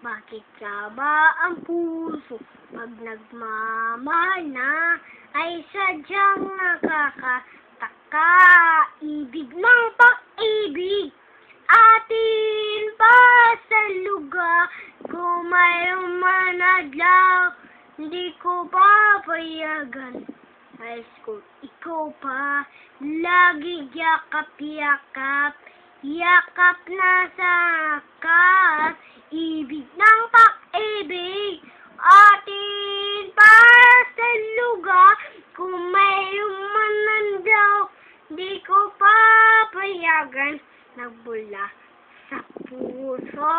Bakit ka ba ang puso pag nagmamahal na? Ay sadyang nakakataka? Ibig ng pag-ibig. Atin pa sa lugar kung mayroong manadlaw? Hindi ko papayagan High school, ikaw pa. Lagi yakap-yakap. Yakap na sa akas ibig ng pag-ibig atin pa sa lugar kung mayroong manandaw di ko papayagan nagbula sa puso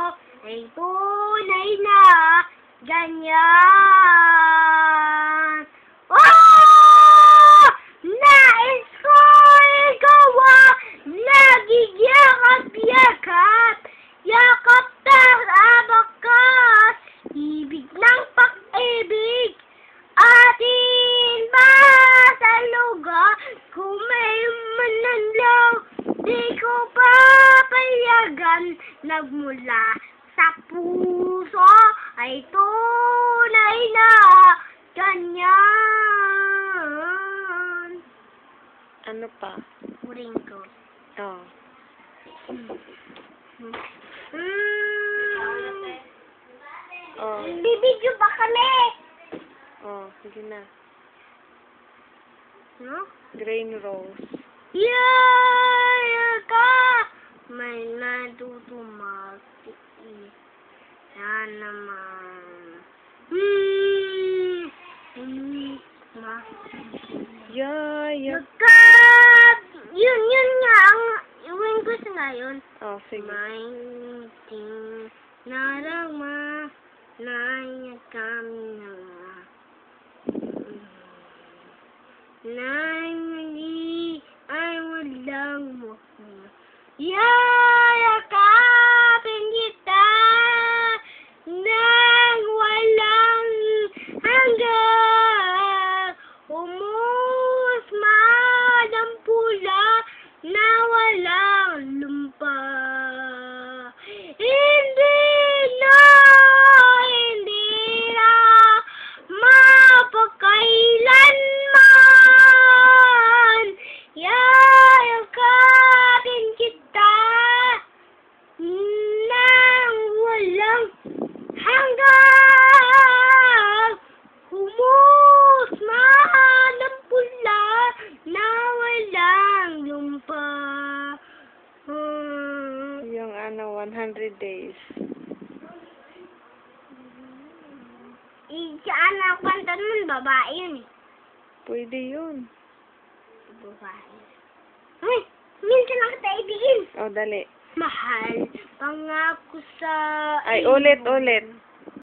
ay tunay na ganyan. Oh! Nais ko ikaw ah! Nagigiyakap-yakap Yakap tas abakas Ibig ng pag-ibig Atin ba sa lugar Kung may mananlaw Di ko papayagan Nagmula sa puso Ay tunay na ganyan Ano pa? Uring ko Oh. Hmm. Oh. Bibidyo ba kami? Oh, sige na. No? Grain rose. Yaya ka! May natutumati. Yan naman. Hmm. Hmm. Ma. Yaya. Magka... Yun, yun nga. Ang iwan ko sa ngayon. Oh, sige. May ting narama na kami na na hindi ay walang mo. Yayakapin kita nang walang hanggang umusmad 100 days. Iyaan ang kanta nun, babae yun eh. Pwede yun. Babae. Ay, minsan lang kita ibigin. Oh, dali. Mahal, pangako sa... Ay, ulit, ulit.